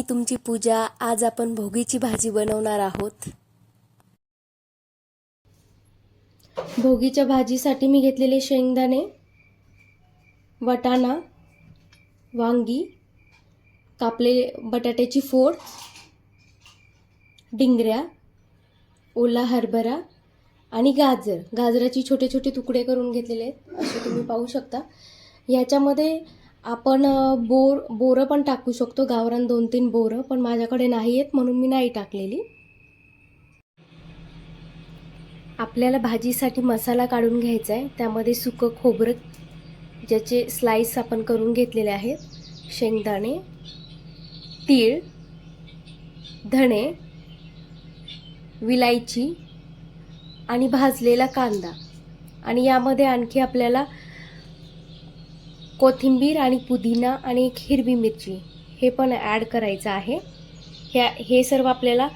मी तुमची पूजा आज आपण भोगीची भाजी बनवणार आहोत. भोगीच्या भाजीसाठी मी घेतलेले शेंगदाणे वटाणा वांगी कापले बटाट्याची फोड डिंगऱ्या ओला हरभरा आणि गाजर. गाजराची छोटे छोटे तुकडे करून घेतलेले आहेत असे तुम्ही पाहू शकता. याच्यामध्ये आपण बोर बोरं पण टाकू शकतो. गावरान दोन तीन बोरं पण माझ्याकडे नाही आहेत म्हणून मी नाही टाकलेली. आपल्याला भाजीसाठी मसाला काढून घ्यायचा आहे. त्यामध्ये सुकं खोबरं ज्याचे स्लाईस आपण करून घेतलेले आहेत. शेंगदाणे तीळ धणे विलायची आणि भाजलेला कांदा. आणि यामध्ये आणखी आपल्याला कोथिंबीर आणि पुदिना आणि एक हिरवी मिरची हे पण ॲड करायचं आहे. हे हे सर्व आपल्याला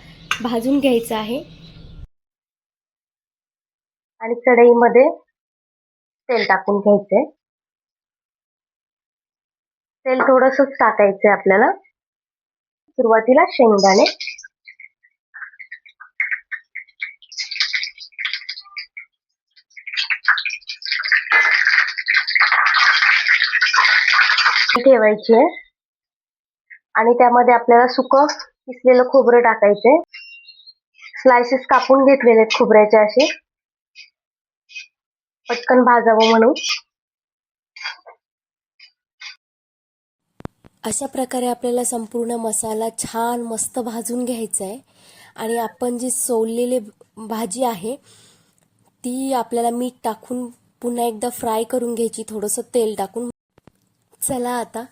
भाजून घ्यायचं आहे. आणि कढईमध्ये तेल टाकून घ्यायचंय. तेल थोडंसंच टाकायचंय आपल्याला. सुरुवातीला शेंगदाणे. ठेवायची. आहे आणि त्यामध्ये आपल्याला सुकं किसलेलं खोबरं टाकायचंय स्लायसेस कापून घेतलेले आहेत खोबऱ्याचे असे. पटकन भाजावं म्हणून. अशा प्रकारे आपल्याला संपूर्ण मसाला छान मस्त भाजून घ्यायचा आहे. आणि आपण जी सोललेली भाजी आहे ती आपल्याला मीठ टाकून पुन्हा एकदा फ्राय करून घ्यायची थोडंसं तेल टाकून. चला आता.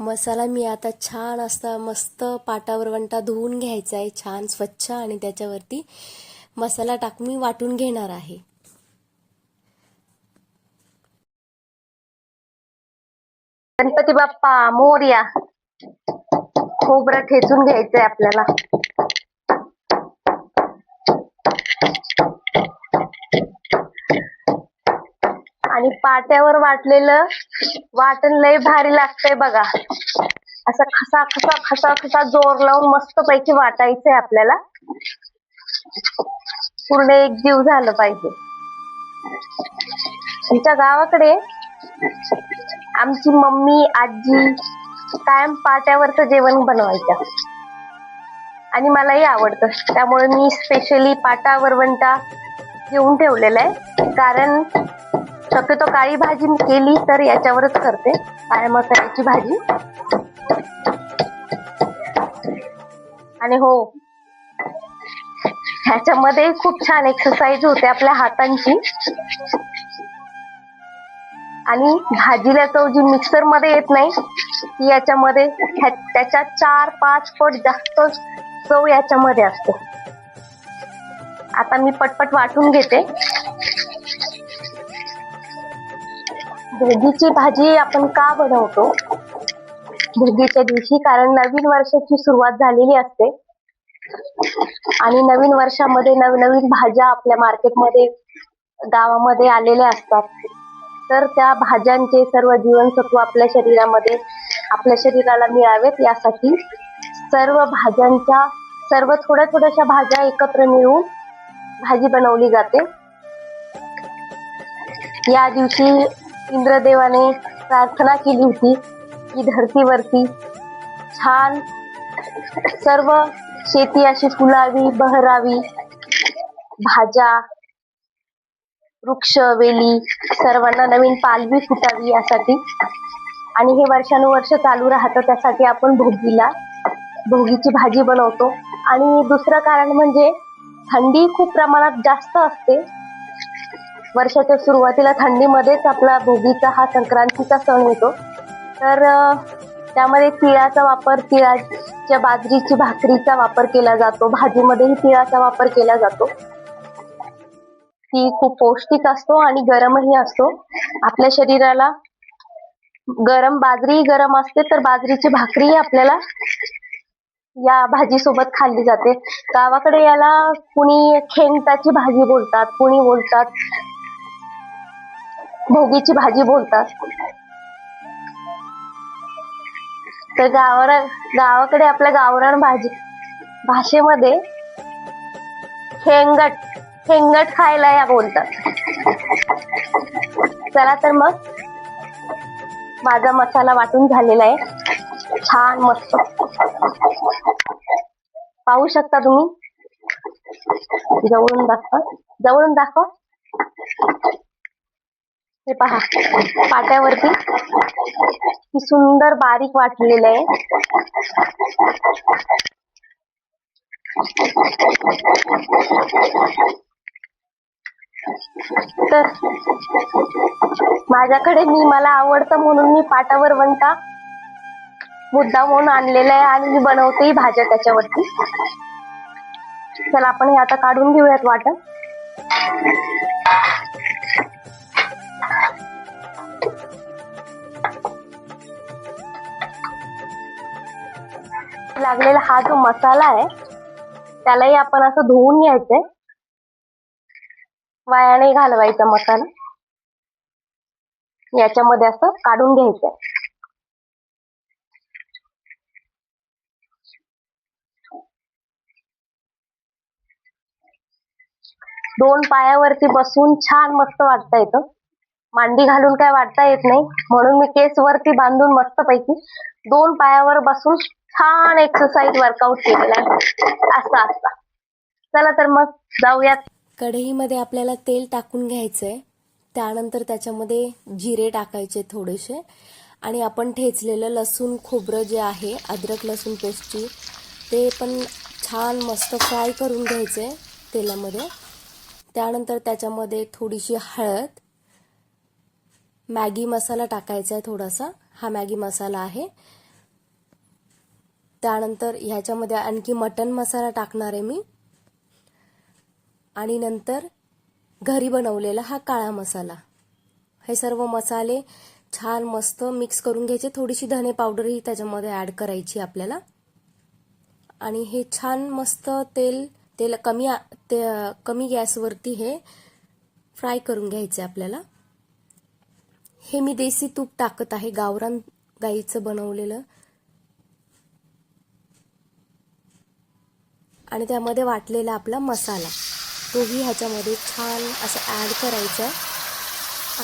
मसाला मी आता छान असा मस्त पाटावर वंटा धुवून घ्यायचा आहे छान स्वच्छ आणि त्याच्यावरती मसाला टाकून मी वाटून घेणार आहे. गणपती बाप्पा मोर्या. खोबरं ठेचून घ्यायचंय आपल्याला. आणि पाट्यावर वाटलेलं वाटण लय भारी लागतंय बघा. असं खसा खसा खसा खसा जोर लावून मस्त पैकी वाटायचंय आपल्याला. पूर्ण एक जीव झालं पाहिजे. आमच्या गावाकडे आमची मम्मी आजी कायम पाट्यावरचं जेवण बनवायच्या. आणि मलाही आवडतं. त्यामुळे मी स्पेशली पाटा वरवंटा घेऊन ठेवलेला आहे. कारण शक्यतो काळी भाजी मी केली तर याच्यावरच करते. काळ्या मसाल्याची भाजी. आणि हो. ह्याच्यामध्ये खूप छान एक्सरसाइज होते आपल्या हातांची. आणि भाजीला चव जी मिक्सरमध्ये येत नाही ती याच्यामध्ये त्याच्या चार पाच पट जास्त चव याच्यामध्ये असते. आता मी पटपट वाटून घेते. भोगीची भाजी आपण का बनवतो? भोगीच्या दिवशी कारण नवीन वर्षाची सुरुवात झालेली असते. आणि नवीन वर्षामध्ये नवनवीन भाज्या आपल्या मार्केटमध्ये गावामध्ये आलेल्या असतात. तर त्या भाज्यांचे सर्व जीवनसत्व आपल्या शरीरामध्ये आपल्या शरीराला मिळावेत. यासाठी सर्व भाज्यांच्या सर्व थोड्या थोड्याशा भाज्या एकत्र मिळून भाजी बनवली जाते. या दिवशी इंद्रदेवाने प्रार्थना केली होती की धरतीवरती छान सर्व शेती अशी फुलावी बहरावी भाज्या वृक्ष वेली सर्वांना नवीन पालवी फुटावी यासाठी. आणि हे वर्षानुवर्ष चालू राहतं त्यासाठी आपण भोगीला भोगीची भाजी बनवतो. आणि दुसरं कारण म्हणजे थंडी खूप प्रमाणात जास्त असते. वर्षाच्या सुरुवातीला थंडीमध्येच आपला भोगीचा हा संक्रांतीचा सण येतो तर त्यामध्ये तिळाचा वापर तिळाच्या बाजरीची भाकरीचा वापर केला जातो. भाजीमध्येही तिळाचा वापर केला जातो. ती खूप पौष्टिक असतो आणि गरमही असतो. आपल्या शरीराला गरम बाजरी गरम असते तर बाजरीची भाकरी आपल्याला या भाजी सोबत खाल्ली जाते. गावाकडे याला कुणी खेंगटाची भाजी बोलतात कुणी बोलतात भोगीची भाजी बोलतात. तर गावरान गावाकडे आपल्या गावरान भाजी भाषेमध्ये हेंगट हेंगट खायला या बोलतात. चला तर मग माझा मसाला वाटून झालेला आहे. छान मस्त. पाहू शकता तुम्ही? जवळून दाखवा. जवळून दाखवा. हे पहा पाट्यावरती ही सुंदर बारीक वाटलेलं आहे. तर माझ्याकडे मी मला आवडतं म्हणून मी पाटावर बनता मुद्दा म्हणून आणलेला आहे आणि मी बनवतेही भाज्या त्याच्यावरती. चला आपण हे आता काढून घेऊयात वाटण. लागलेला हा जो मसाला आहे त्यालाही आपण असं धुवून घ्यायचंय. वायाने घालवायचा मसाला. याच्यामध्ये असं काढून घ्यायचंय. दोन पायावरती बसून छान मस्त वाटता येतं मांडी घालून काय वाटता येत नाही. म्हणून मी केस वरती बांधून मस्त पैकी दोन पायावर बसून छान एक्सरसाइज वर्कआउट केलेला आहे. असा असता चला तर मग जाऊयात. कढईमध्ये आपल्याला तेल टाकून घ्यायचंय. त्यानंतर त्याच्यामध्ये जिरे टाकायचे थोडेसे. आणि आपण ठेचलेलं लसूण खोबरं जे आहे अद्रक लसूण पेस्टची ते पण छान मस्त फ्राय करून घ्यायचं आहे तेलामध्ये. त्यानंतर त्याच्यामध्ये थोडीशी हळद मॅगी मसाला टाकायचा आहे थोडासा. हा मॅगी मसाला आहे. त्यानंतर ह्याच्यामध्ये आणखी मटन मसाला टाकणार आहे मी. आणि नंतर घरी बनवलेला हा काळा मसाला. हे सर्व मसाले छान मस्त मिक्स करून घ्यायचे. थोडीशी धने पावडरही त्याच्यामध्ये ॲड करायची आपल्याला. आणि हे छान मस्त तेल तेल कमी ते कमी गॅसवरती हे फ्राय करून घ्यायचे आपल्याला. हे मी देसी तूप टाकत आहे गावरान गाईचं बनवलेलं. आणि त्यामध्ये वाटलेला आपला मसाला. तोही ह्याच्यामध्ये छान असं ॲड करायचा आहे.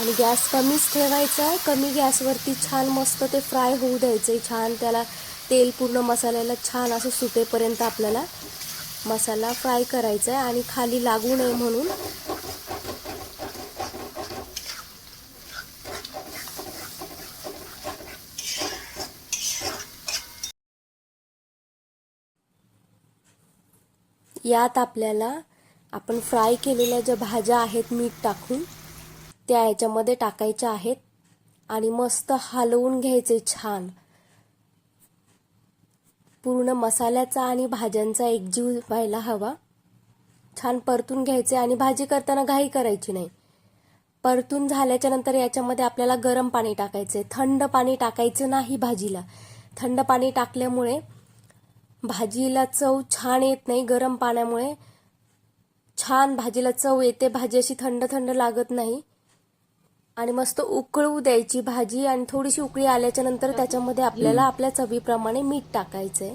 आणि गॅस कमीच ठेवायचा आहे. कमी गॅसवरती छान मस्त ते फ्राय होऊ द्यायचं आहे. छान त्याला तेल पूर्ण मसाल्याला छान असं सुटेपर्यंत आपल्याला मसाला फ्राय करायचा आहे. आणि खाली लागू नये म्हणून यात आपल्याला आपण फ्राय केलेल्या ज्या भाज्या आहेत मीठ टाकून त्या याच्यामध्ये टाकायच्या आहेत आणि मस्त हलवून घ्यायचे छान. पूर्ण मसाल्याचा आणि भाज्यांचा एकजीव व्हायला हवा. छान परतून घ्यायचे आणि भाजी करताना घाई करायची नाही. परतून झाल्याच्यानंतर याच्यामध्ये आपल्याला गरम पाणी टाकायचे थंड पाणी टाकायचं नाही भाजीला. थंड पाणी टाकल्यामुळे भाजीला चव छान येत नाही गरम पाण्यामुळे. छान भाजीला चव येते भाजी अशी थंड थंड लागत नाही. आणि मस्त उकळू द्यायची भाजी आणि थोडीशी उकळी आल्याच्यानंतर त्याच्यामध्ये आपल्याला आपल्या चवीप्रमाणे मीठ टाकायचंय.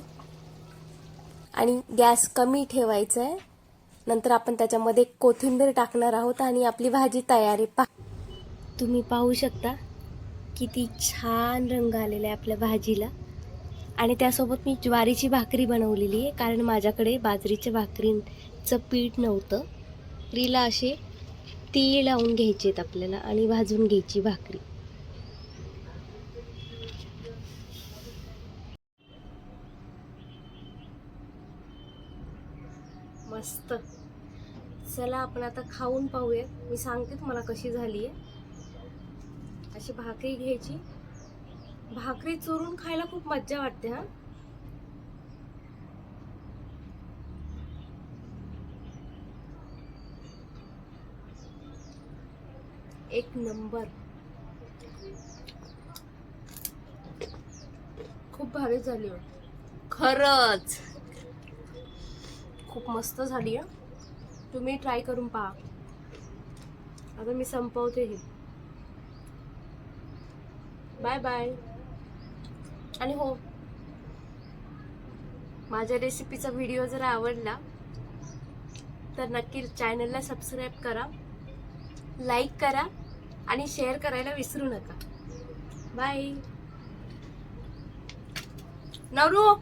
आणि गॅस कमी ठेवायचा आहे नंतर आपण त्याच्यामध्ये कोथिंबीर टाकणार आहोत आणि आपली भाजी तयार आहे पा तुम्ही पाहू शकता किती छान रंग आलेला आहे आपल्या भाजीला. आणि त्यासोबत मी ज्वारीची भाकरी बनवलेली आहे कारण माझ्याकडे बाजरीच्या भाकरीचं पीठ नव्हतं. भाकरीला असे तीळ लावून घ्यायचे आहेत आपल्याला आणि भाजून घ्यायची भाकरी. मस्त. चला आपण आता खाऊन पाहूया. मी सांगते तुम्हाला कशी झाली आहे अशी भाकरी घ्यायची. भाकरी चोरून खायला खूप मज्जा वाटते हा. एक नंबर. खूप भारी झाली खरच खरंच. खूप मस्त झाली तुम्ही ट्राय करून पहा. आता मी संपवते हे. बाय बाय आणि हो. माझ्या रेसिपीचा व्हिडिओ जर आवडला तर नक्की चॅनलला सबस्क्राईब करा लाईक करा आणि शेअर करायला विसरू नका. बाय नवरू!